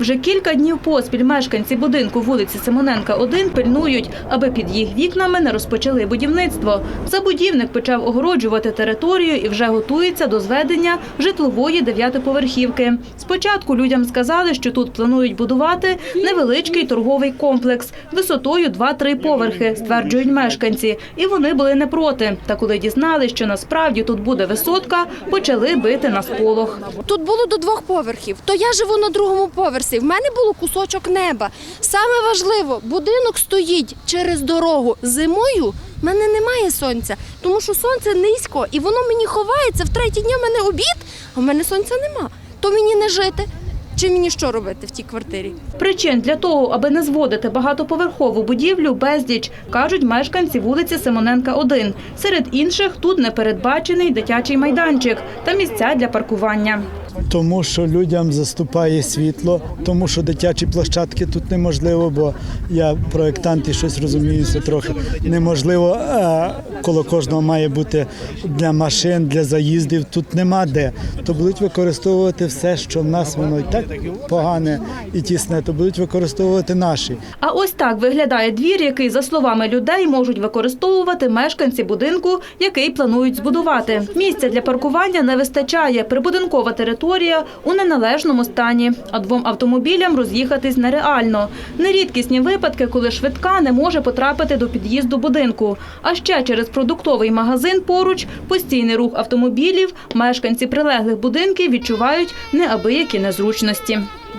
Вже кілька днів поспіль мешканці будинку вулиці Симоненка 1 пильнують, аби під їх вікнами не розпочали будівництво. Забудівник почав огороджувати територію і вже готується до зведення житлової дев'ятиповерхівки. Спочатку людям сказали, що тут планують будувати невеличкий торговий комплекс висотою 2-3 поверхи, стверджують мешканці. І вони були не проти. Та коли дізнали, що насправді тут буде висотка, почали бити на сполох. Тут було до двох поверхів. То я живу на другому поверсі. В мене було кусочок неба. Саме важливо, будинок стоїть через дорогу. Зимою в мене немає сонця, тому що сонце низько і воно мені ховається. В третій дня в мене обід, а в мене сонця нема. То мені не жити. Чи мені що робити в тій квартирі? Причин для того, аби не зводити багатоповерхову будівлю, безліч, кажуть мешканці вулиці Симоненка 1. Серед інших тут не передбачений дитячий майданчик та місця для паркування. Тому що людям заступає світло, тому що дитячі площадки тут неможливо, бо я проєктант і щось розуміюся трохи. Неможливо, коло кожного має бути для машин, для заїздів. Тут нема де. То будуть використовувати все, що в нас воно і так погане і тісне, то будуть використовувати наші. А ось так виглядає двір, який, за словами людей, можуть використовувати мешканці будинку, який планують збудувати. Місця для паркування не вистачає. Прибудинкова територія у неналежному стані, а двом автомобілям роз'їхатись нереально. Нерідкісні випадки, коли швидка не може потрапити до під'їзду будинку. А ще через продуктовий магазин поруч постійний рух автомобілів. Мешканці прилеглих будинків відчувають неабиякі незручності.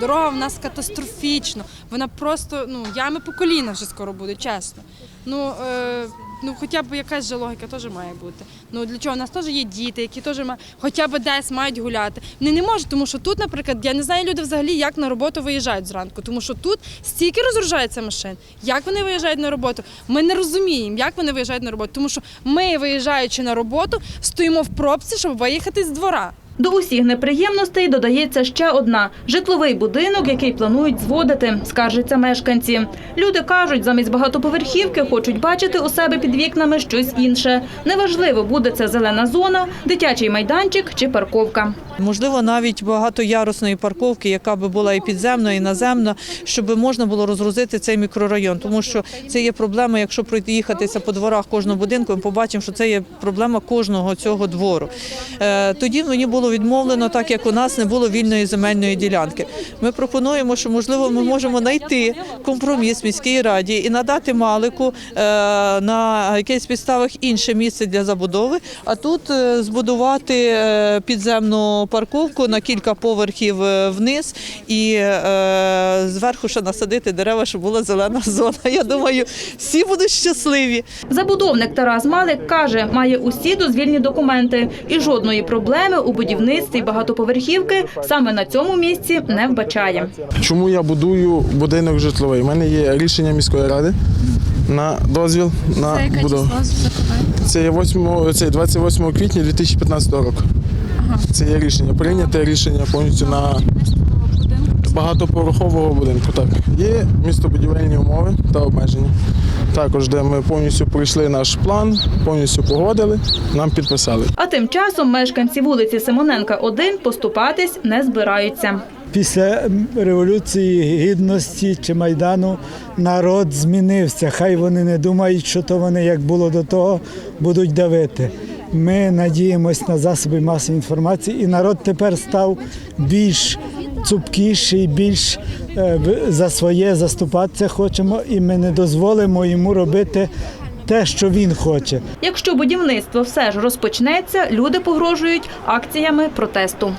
Дорога в нас катастрофічна. Вона просто ну ями по коліна вже скоро буде, чесно. Ну, е, ну хоча б якась же логіка теж має бути. Ну для чого у нас теж є діти, які теж ма- хоча б десь мають гуляти. Вони не можуть, тому що тут, наприклад, я не знаю люди взагалі, як на роботу виїжджають зранку, тому що тут стільки розгружається машин. Як вони виїжджають на роботу? Ми не розуміємо, як вони виїжджають на роботу, тому що ми, виїжджаючи на роботу, стоїмо в пробці, щоб виїхати з двора. До усіх неприємностей додається ще одна – житловий будинок, який планують зводити, скаржаться мешканці. Люди кажуть, замість багатоповерхівки хочуть бачити у себе під вікнами щось інше. Неважливо, буде це зелена зона, дитячий майданчик чи парковка. Можливо, навіть багатоярусної парковки, яка би була і підземна, і наземна, щоб можна було розгрузити цей мікрорайон. Тому що це є проблема, якщо проїхатися по дворах кожного будинку, ми побачимо, що це є проблема кожного цього двору. Е, Тоді мені було відмовлено, так як у нас не було вільної земельної ділянки. Ми пропонуємо, що можливо ми можемо знайти компроміс в міській раді і надати Малику е, на якихось підставах інше місце для забудови, а тут е, збудувати е, підземну парковку на кілька поверхів вниз і зверху ще насадити дерева, щоб була зелена зона. Я думаю, всі будуть щасливі. Забудовник Тарас Малик каже, має усі дозвільні документи і жодної проблеми у будівництві багатоповерхівки саме на цьому місці не вбачає. Чому я будую будинок житловий? У мене є рішення міської ради на дозвіл на будову. Це є 8, це 28 квітня 2015 року. Це є рішення. Прийняте рішення повністю на багатоповерхового будинку. Так. Є містобудівельні умови та обмеження. Також, де ми повністю пройшли наш план, повністю погодили, нам підписали. А тим часом мешканці вулиці Симоненка 1 поступатись не збираються. Після революції гідності чи майдану народ змінився. Хай вони не думають, що то вони, як було до того, будуть давити. Ми надіємось на засоби масової інформації, і народ тепер став більш цупкіший, більш за своє заступатися хочемо, і ми не дозволимо йому робити те, що він хоче. Якщо будівництво все ж розпочнеться, люди погрожують акціями протесту.